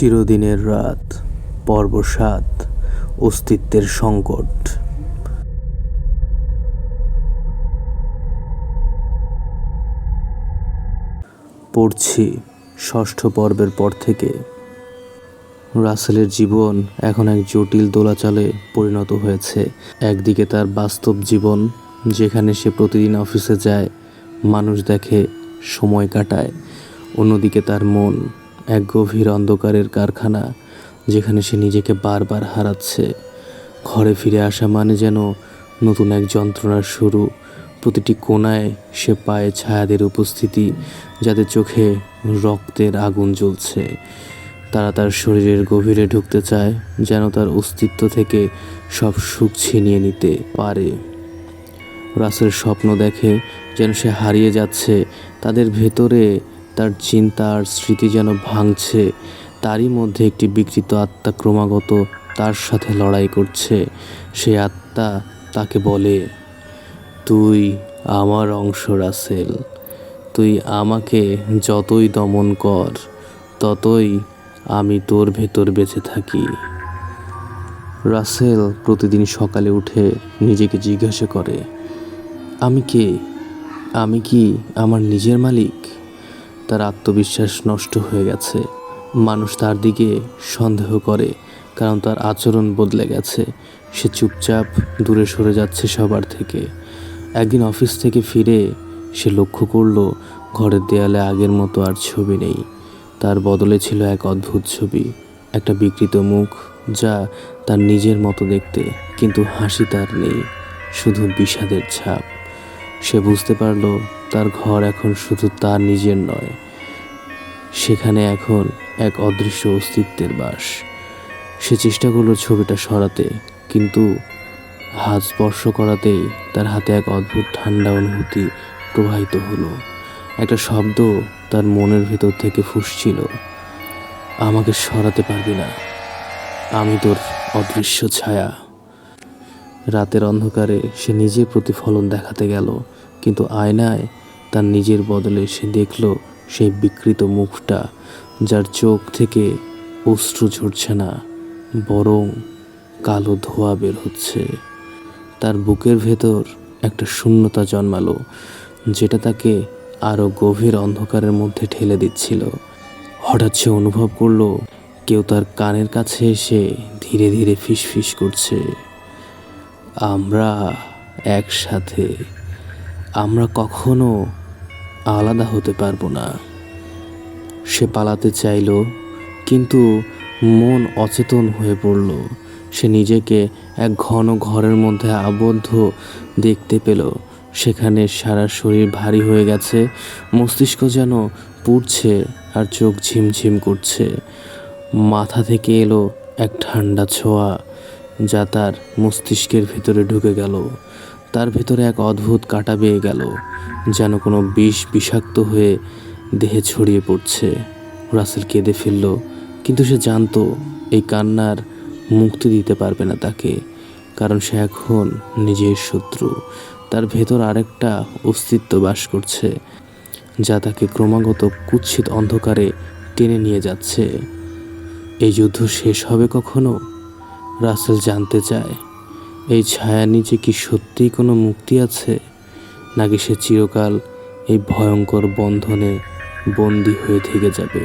চিরদিনের রাত, পর্ব সাত, অস্তিত্বের সংকট। পড়ছি ষষ্ঠ পর্বের পর থেকে। রাসেলের জীবন এখন এক জটিল দোলাচালে পরিণত হয়েছে। একদিকে তার বাস্তব জীবন, যেখানে সে প্রতিদিন অফিসে যায়, মানুষ দেখে, সময় কাটায়। অন্যদিকে তার মন এক গভীর অন্ধকারের কারখানা, যেখানে সে নিজেকে বারবার হারাচ্ছে। ঘরে ফিরে আসা মানে যেন নতুন এক যন্ত্রণার শুরু। প্রতিটি কোণায় সে পায় ছায়াদের উপস্থিতি যাদের চোখে রক্তের আগুন জ্বলছে। তারা তার শরীরের গভীরে ঢুকতে চায়, যেন তার অস্তিত্ব থেকে সব সুখ ছিনিয়ে নিতে পারে। রাসের স্বপ্ন দেখে যেন সে হারিয়ে যাচ্ছে, তাদের ভেতরে তার চিন্তা আর স্মৃতি যেন ভাঙছে, তারই মধ্যে একটি বিকৃত আত্মা ক্রমাগত তার সাথে লড়াই করছে। সেই আত্মা তাকে বলে, তুই আমার অংশ, রাসেল। তুই আমাকে যতই দমন কর, ততই আমি তোর ভেতর বেঁচে থাকি। রাসেল প্রতিদিন সকালে উঠে নিজেকে জিজ্ঞাসা করে, আমি কে? আমি কি আমার নিজের মালিক? তার আত্মবিশ্বাস নষ্ট হয়ে গেছে। মানুষ তার দিকে সন্দেহ করে, কারণ তার আচরণ বদলে গেছে। সে চুপচাপ দূরে সরে যাচ্ছে সবার থেকে। একদিন অফিস থেকে ফিরে সে লক্ষ্য করল, ঘরের দেয়ালে আগের মতো আর ছবি নেই। তার বদলে ছিল এক অদ্ভুত ছবি, একটা বিকৃত মুখ যা তার নিজের মতো দেখতে, কিন্তু হাসি তার নেই, শুধু বিষাদের ছাপ। সে বুঝতে পারল তার ঘর এখন শুধু তার নিজের নয়। সেখানে এখন এক অদৃশ্য অস্তিত্বের বাস। সে চেষ্টা করল ছবিটা সরাতে, কিন্তু হাত স্পর্শ করাতেই তার হাতে এক অদ্ভুত ঠান্ডা অনুভূতি প্রবাহিত হলো। একটা শব্দ তার মনের ভেতর থেকে ফুসছিল। আমাকে সরাতে পারবি না। আমি তোর অদৃশ্য ছায়া। রাতের অন্ধকারে সে নিজে প্রতিফলন দেখাতে গেল, কিন্তু আয়নায় তার নিজের বদলে সে দেখল সেই বিকৃত মুখটা, যার চোখ থেকে অশ্রু ঝরছে না, বরং কালো ধোয়া বের হচ্ছে। তার বুকের ভেতর একটা শূন্যতা জন্মালো, যেটা তাকে আরও গভীর অন্ধকারের মধ্যে ঠেলে দিচ্ছিল। হঠাৎ সে অনুভব করল, কেউ তার কানের কাছে এসে ধীরে ধীরে ফিসফিস করছে। আমরা একসাথে, আমরা কখনো আলাদা হতে পারব না। সে পালাতে চাইল, কিন্তু মন অচেতন হয়ে পড়ল। সে নিজেকে এক ঘন ঘরের মধ্যে আবদ্ধ দেখতে পেল। সেখানে সারা শরীর ভারী হয়ে গেছে, মস্তিষ্ক যেন পুড়ছে আর চোখ ঝিমঝিম করছে। মাথা থেকে এলো এক ঠান্ডা ছোঁয়া। যা তার মস্তিষ্কের ভিতরে ঢুকে গেল। তার ভেতরে এক অদ্ভুত কাটা বেয়ে গেল, যেন কোনো বিষ বিষাক্ত হয়ে দেহে ছড়িয়ে পড়ছে। রাসেল কেঁদে ফেলল, কিন্তু সে জানতো এই কান্নার মুক্তি দিতে পারবে না তাকে, কারণ সে এখন নিজের শত্রু। তার ভেতর আরেকটা অস্তিত্ব বাস করছে, যা তাকে ক্রমাগত কুৎসিত অন্ধকারে টেনে নিয়ে যাচ্ছে। এই যুদ্ধ শেষ হবে কখনো? রাসেল জানতে চায়, এই ছায়া নিচে কি সত্যিই কোনো মুক্তি আছে, নাকি সে চিরকাল এই ভয়ঙ্কর বন্ধনে বন্দী হয়ে থেকে যাবে?